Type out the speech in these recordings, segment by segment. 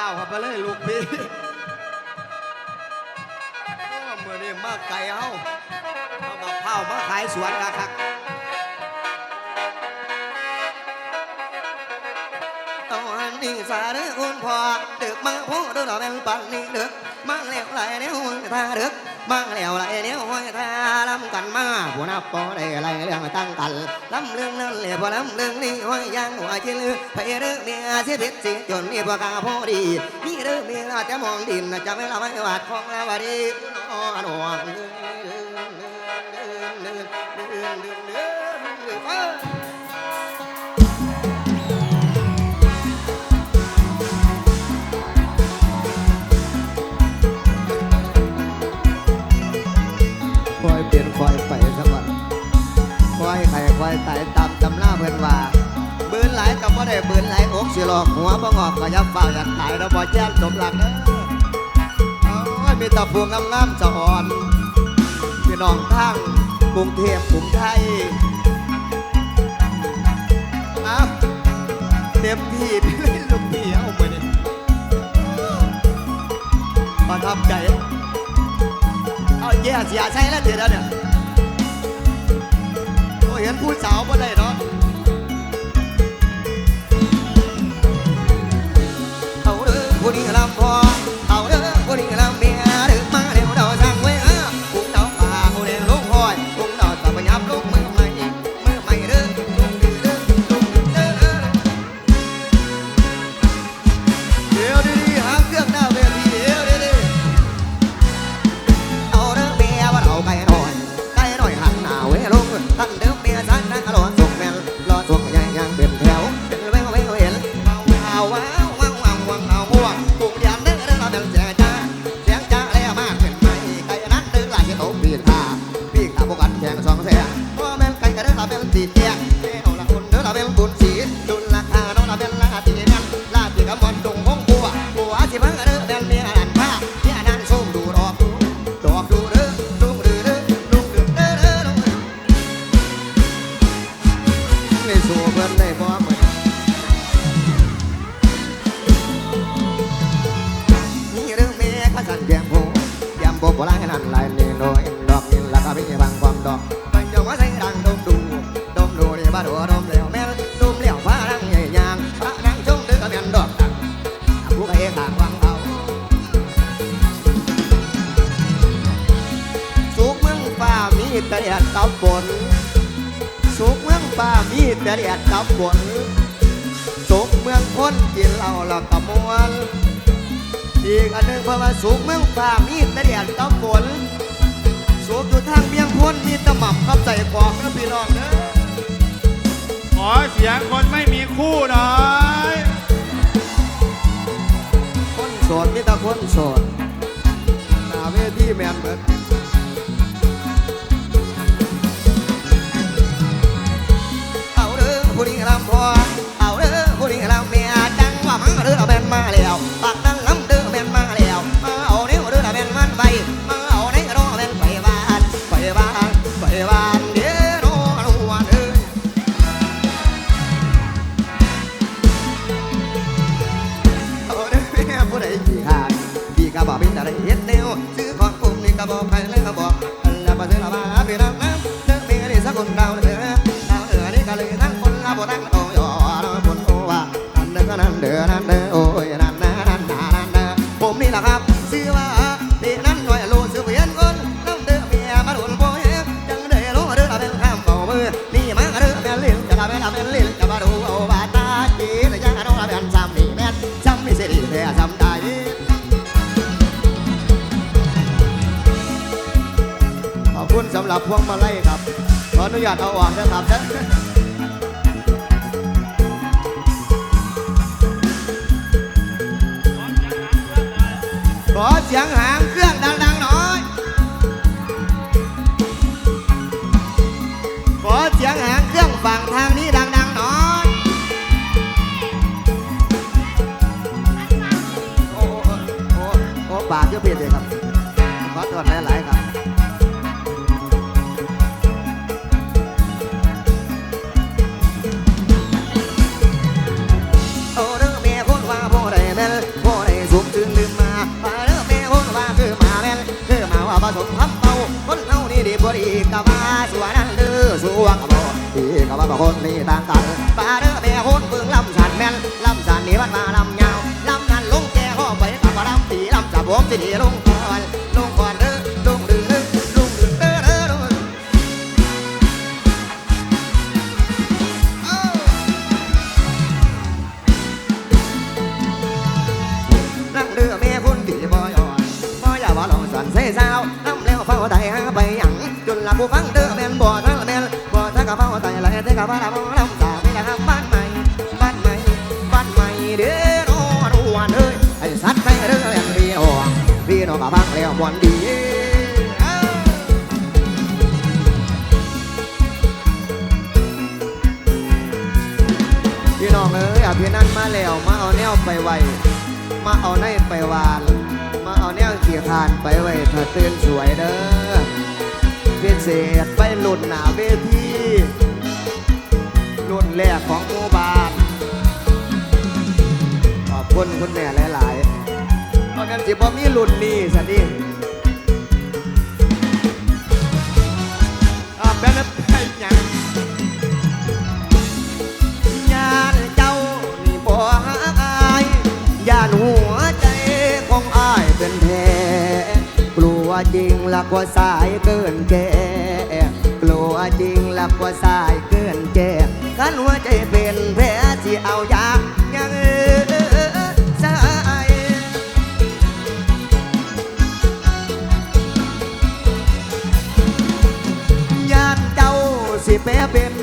ก้าวครับไปเลยลูกพี่เมื่อนี้มาไก่เฮาเอาบักเผามาขายสวนละครับเอาอันนี้สาเด้อคุณพ่อเดึกมาพูดเด้อเราเป็นปันนี้เดึกมาแล้วไหลแล้วห้อยท่าเดึก มางแล้วไหลแล้วห้อยท่าลำกันมาผู้นับปอได้ไหลเรื่องตั้งกันลำเรื่องนั้นเลยพอลำเรื่องนี้ห้อยยังหัวชิลือไปเด้อเมียเสียเพชรเสียจนมีพวกาพอดีนี่เด้องเมียจะมองดินจะไม่ละไม่หวาดของละวดีนอนอนค อยไข่คอยต่ตามตำล่าเพื่อนว่าบืนหลายกับว่าได้บืนหลายอกสิหลอกหัวบ่งอกก็ยับเฝ้าอยากตายแล้วบ่แจ้งสมหลักเด้อโอ้ยมีตะพูงงามๆสะอ่อนพี่น้องทั้งกรุงเทพกรุงไทยเอาเต็มที่ไปเลยลูกพี่เอาไปนี่ประทับใจเอาแย่เสียใช่แล้วเดี๋ยวเนี่ย เห็นผู้สาวบ่ได้เนาะเอาเด้อผู้นี้ลำพอ มดูนี่บ้าดัวดมเหลวแม่ดมเหลวฟ้าดังใหญ่ยางฟ้าดังชงด้อก็เป็นดอกดังผู้ใครข้างวังเขาสุกเมืองป่ามีแต่แดดกับฝนสุกเมืองป่ามีแต่แดดกับฝนสุกเมืองพ้นกินเหล้าแล้วก็มวนอีกอันหนึ่งเพราะว่าสุกเมืองป่ามีแต่แดดกับฝนสุกอยู่ทางเมียงพ้นมีตะหม่ำกับใจกอกนะพี่น้องเด้อ อเสียงคนไม่มีคู่หน่อย คนโสดมีแต่คนโสดหนาเวทีแมนเบิดเอาเด้อผู้นี้ลำพอเอาเด้อผู้นี้ลำเมียจังว่ามันเด้อเราแบนมาเลย พวงมาลัยครับ ขออนุญาตเอาออกนะครับเด้อขอเสียงหางเครื่องดังๆหน่อย ขอเสียงหางเครื่องฝั่งทางนี้ดังๆหน่อยโอ้โอ้โอ้โอ้ปากเยอะเพียดเลยครับ ขอตรวจหลายๆครับ บ่ดีกะว่าสวนั่นเด้อสวงกะบ่ดีกะว่าบ่คนนี่ต่างกันปาเด้อแม่คนเบิ่งลำสันแม่นลำสันนี่มันมาลำยาวลำนั้นลงแก่ห้อไปกับบ่ลำตีลำจับผมสิดีลงก่อนลงก่อนเด้อลงดื้อเด้อลงดื้อเด้อเด้อเด้อเอ้านั่งเรือแม่พุ่นที่บ่อยอ่อนบ่อย่าบ่ลองสันเสสาวน้ำแล้วเฝ้าไตหาไปยัง ละผู้ฟังเด้อแม่นบ่ทั้งละแม่นบ่ทั้งกะเฝ้าไตไหลแต่กะว่าละบ่ลำสาไม่ละบ้านใหม่บ้านใหม่บ้านใหม่เด้อรอวันเอ้ยไอ้สัตว์ไตเด้ออย่างพี่น้องพี่น้องกะฟังแล้วม่วนดีพี่น้องเอ้ยอภินันมาแล้วมาเอาแนวไปไวมาเอาในไปวาน มาเอาแนวเกียร์คานไปไวถ้าตื่นสวยเด้อ เศษไปหลุดหนาเวทีรุ่นแรกของหมู่บ้านขอบคุณคุณแม่หลายๆเพราะงั้นสิบ่มีรุ่นนี้สันดิอ่แบนด์ไปหยังยานเจ้านี่บ่ฮักอายยานหัวใจของอายเป็นแผลกลัว จริงลักว่าสายเกินแก่กลัวจริงลักว่าสายเกินแก่ขันหัวใจเป็นแผลสิเอายายังเออสายญาติเจ้าสิแปรเป็น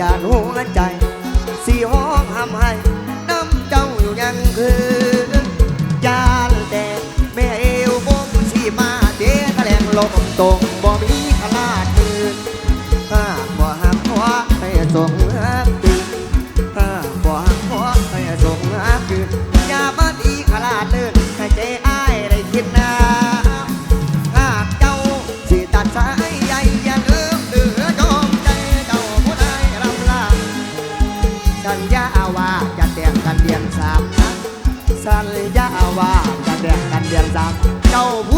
ยานหัวใจ สีห้องทำให้น้ำเจ้าอยู่ยังคืนยานแต่แม่เอวบมสีมาเด้กระแลงลมตรงบ่มี ญาว่าจะแต่งกันเดือนสามสัญญาว่าจะแต่งกันเดือนสามเจ้าผู้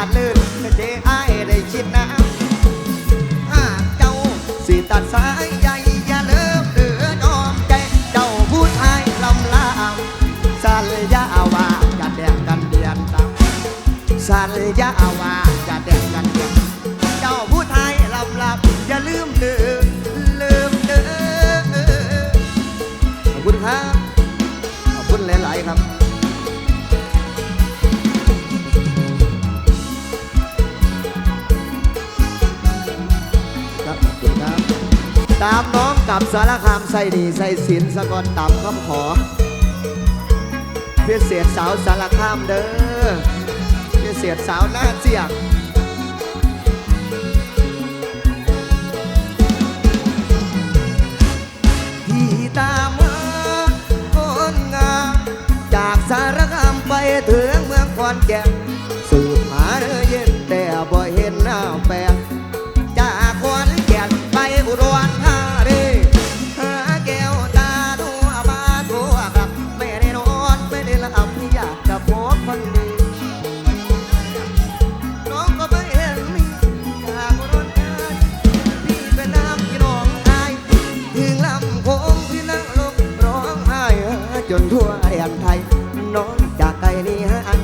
าดลื่นให้เจ๊อ้ายได้คิดนะหากเจ้าสิตัดสายใยอย่าเลิกเหลือจอมใจเจ้าผู้ชายลำลางสัญญาว่าจะแดกกันเดียนตามสัญญาว่าจะแดกกันเดียนเจ้าผู้ชายลำลางอย่าลืมเด้อลืมเด้อขอบคุณครับ ตามน้องกับสารคามใส่ดีใส่สินสะกอนตามคำขอ เพียเสียดสาวสารคามเด้อเพียเสียดสาวหน้าเจียกที่ตามมาคนงามจากสารคามไปถึงเมืองขอนแก่นสืบหาเด้อเย็นแต่บ่เห็นหน้าแปลก จนทั่วแดนไทย น้องจากไกลนี้หาจำ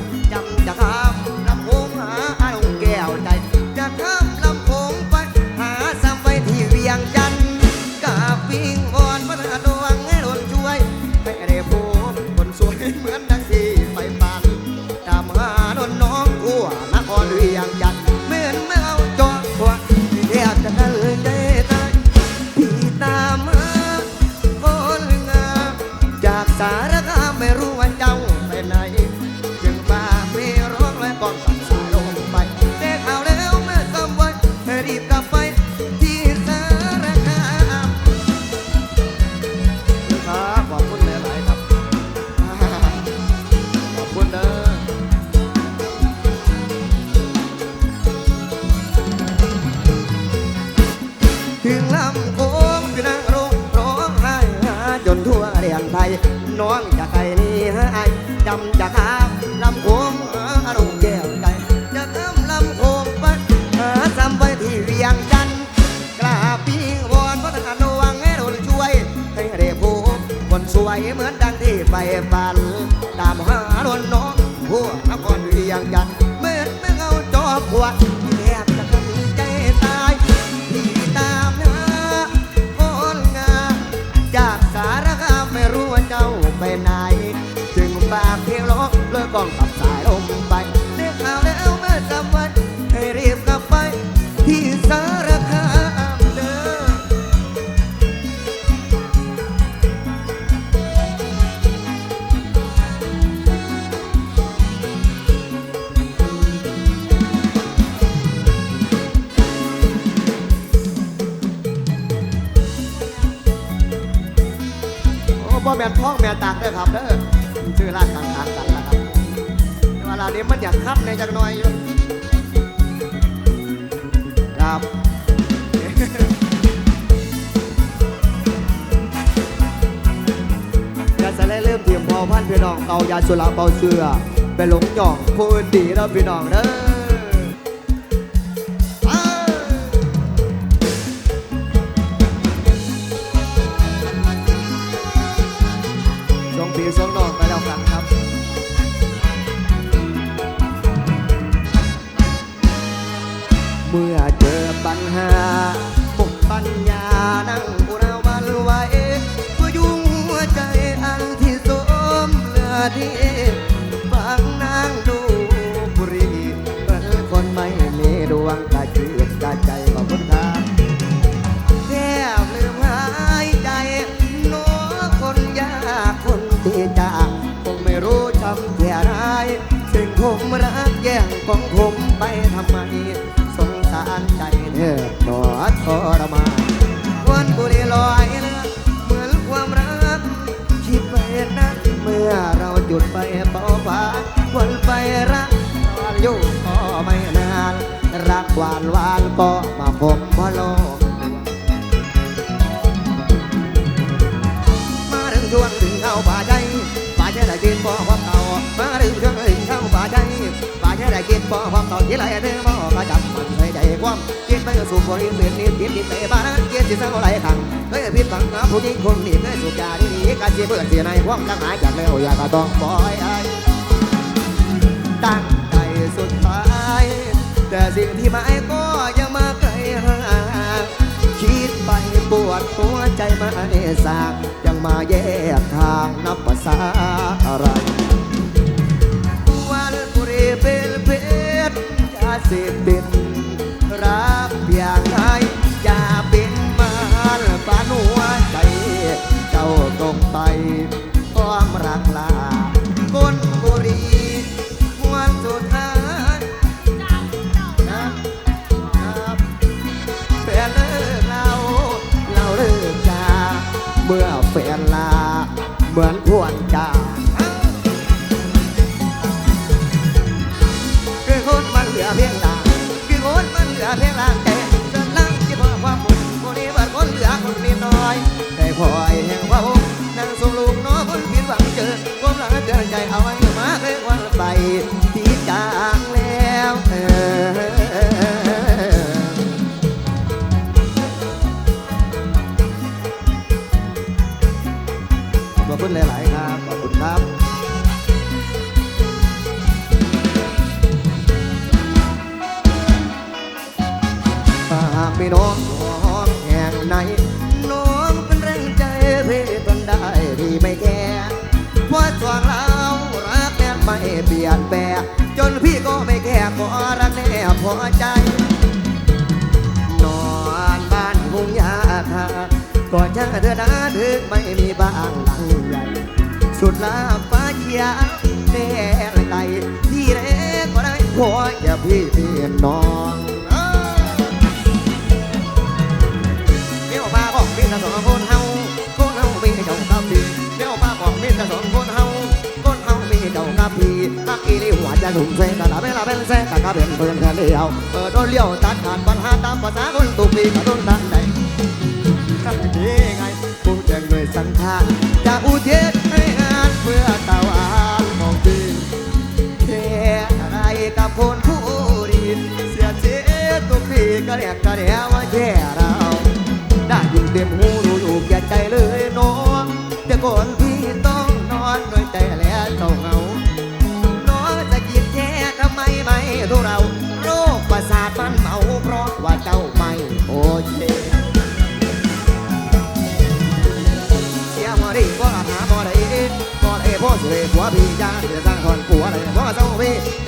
ครับเด้อชื่อร้านต่างๆกันละครับแต่ว่าร้านนี้มันอยากคับในจักหน่อยอยู่ครับอย่าสะเล่เริ่มเทียมพอพันพี่น้องเตายาสุราเบาเสือไปหลงหย่องผู้อื่นดีแล้วพี่น้องเด้อ ปีสองนอกไปแล้วครับครับเมื่อเจอปัญหาปกปัญญานั่งอุราวันไว้เพื่อยุ่งหัวใจอันที่สมเหลือดี หวานหวานก็มาผมพะโลกมาถึงช่วงถึงเข้าป่าใจป่าใจได้กินบ่ความเก่ามาถึงช่วงถึงเข้าป่าใจป่าใจได้กินบ่ความเก่าที่ไรเนื้อบ่กระจับมันใส่ใจความกินไปก็สูบบริเวณนี้กินกินเตะบ้านกินสิสังอะไรขังเคยพิษฝังกับผู้หญิงคนนี้เคยสูบยาดีๆการเจ็บเบื่อเสียในความรักหายจากแล้วอยากก็ต้องปล่อยไอ้ตั้งใจสุดท้าย แต่สิ่งที่หมายก็ยังมาไกลห่างคิดไปปวดหัวใจมาเนสากยังมาแยกทางนับภาษาอะไรวันบุรีเป็นเพชรยาเสพติดรักเพียงใดอย่าเป็นมารป แต่คอยแห่งว่าผมนั่งส่งลูกน้องคนผิดหวังเจอความหลังเตือนใจเอาไว้มาเคยวันไปที่จางแล้วเออขอบคุณหลาย ๆ ครับ ขอบคุณครับถ้าหากมีน้องน้อง ไม่แค่ขอรักแน่พอใจ นอนบ้านมุงยาทาก่อนจะเธอนาถึงไม่มีบ้านหลังใหญ่สุดลาฟ้าเขียวแดงไตที่เล็กก็ได้พออย่าพี่เพี่น้องเดี๋ยวมาบอกมีแต่สองคนเฮาคนเฮามีเจ้ากับพี่เดี๋ยวมาบอกมีแต่สอง ข้ากับพี่ตักอีนี่หัวใจหนุ่มเส้นกะลาเวลาเป็นแซ่กะกะเป็นเพื่อนกันเดียวเออโดนเลี้ยวตัดขาดปัญหาตามภาษาคนตุกปีกระต้นตันใดานจะอุเทิศให้งานเพื่อตะวันของจริงเทอะไรกับคนผู้ดีเสียเสียทุกทีก็เรียกกรียกว่าแย่เราได้ยินเต็มหูรู้อยู่แก่ใจเลยน้องแต่ก่อนพี่ต้องนอนด้วยใจแล้วเจ้าเหงา บ่ได้พ่อสุเรผัวพี่ยาเ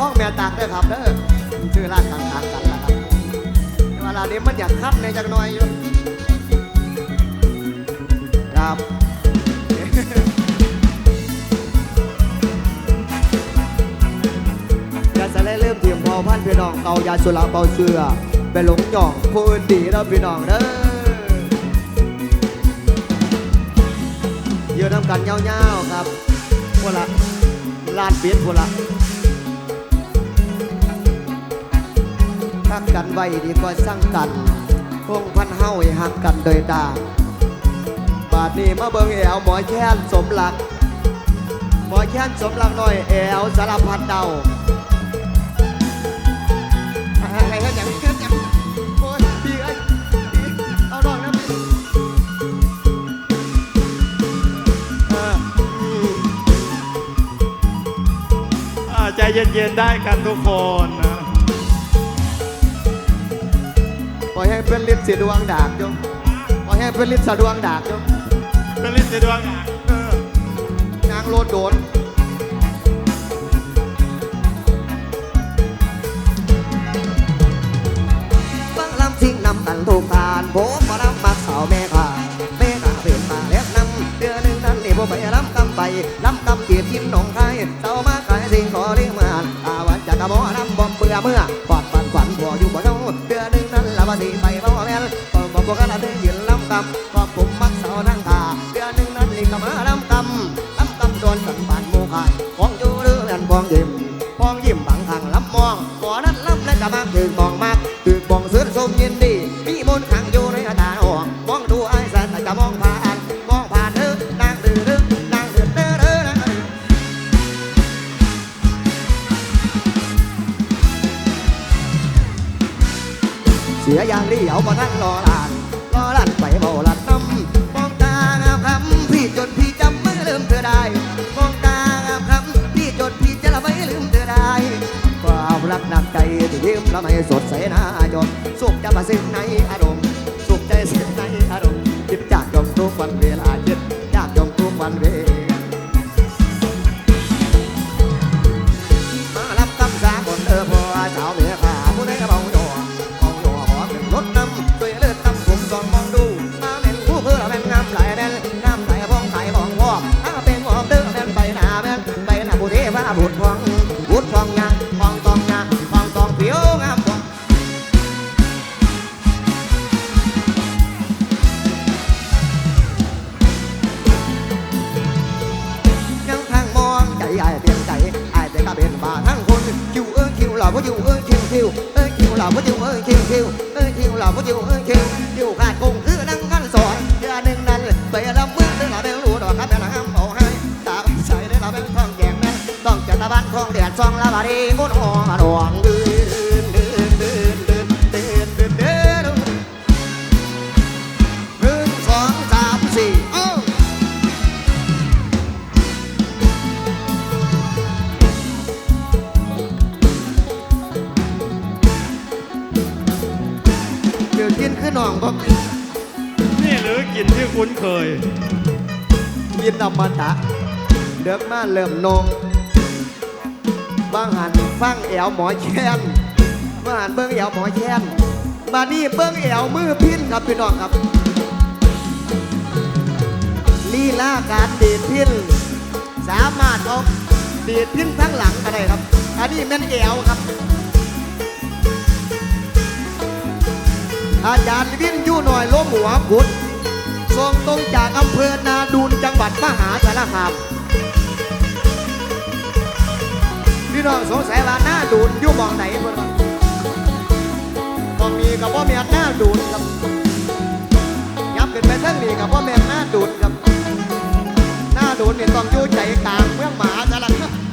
ท้องแม่ตากเด้อครับเด้อชื่อร้านต่างๆกันล่ะครับเวลานี้มันอยากคัดในจักหน่อยอยู่ครับอย่าสะเริ่มเทียมพอพันพี่น้องเกายาสุราเบาเสือไปหลงหย่องผู้อื่นดีแล้วพี่น้องเด้อเยอะน้ำกันเงาๆครับพวกละลานเปียนพวกละ ทักกันไว้ดีกว่าสร้างกันพงพันเฮาให้หักกันโดยตาบาดนี้มาเบิ่งแอวหมอแค้นสมหลัก หมอแค้นสมหลักหน่อยแอวสารพัดเดาอะไรกันอย่างเงี้ยอย่างโอ้ยพี่เอ้ยพี่เอาดอกนะพี่เอออืมอ่าใจเย็นๆได้กันทุกคนนะ อยให้เป็นลิศสีดวงดากจงปล่อยให้เป็นลิศสะดวงดากจงเป็นลิสต์ดวงอะเออนางโลดโดนฟังลำทิ้งนำกันทุกทานผมมาลำมักสาวแม่ขาแม่ขาเป็นมาเล็กนำเดือนหนึ่งนั้นนี่ผมไปลำกำไปลำกำเกียรติยิ้มหนองคายเจ้ามาขายสิ่งขอเลี้ยงมาอาวันจะกระบอกน้ำบอมเปื่อเมื่อ ละวันที่ไปบ่แม่นบอกบอกบอกกันละเยืนลำตำบอกผมมักสานั่งตาเดือนหนึ่งนั้นนี่ก็มาลำตำลำตำโดนสันบานโมกายของอยู่เรื่องพองยิ้มบองยิ้มบัง นี่เดี๋ยวกินขึ้นหน่องก็นี่หรือกลิ่นที่คุ้นเคย กินธรรมดาเด็กมาเริ่มนง ฟังแอวหมอแค้นบางหันเบิ้งแอวหมอแค้นมานี่เบิ้งแอวมือพินครับพี่น้องครับลีลาการดีดพินสามารถเอาดีดพินทั้งหลังก็ได้ครับอันนี้แม่นแอวครับ อาจารย์วินยู่หน่อยล้มหัวกุดส่งตรงจากอำเภอนาดูนจังหวัดมหาสารคาม พี่น้องสงสัยว่าหน้าดูดอยู่มองไหนเพื่อนก็มีกับพ่อแม่หน้าดูดครับยับขึ้นไปทั้งนี้กับพ่อแม่หน้าดูดครับ หน้าดูดนี่ต้องยู่ใจกลางเมืองหมหาสารคาม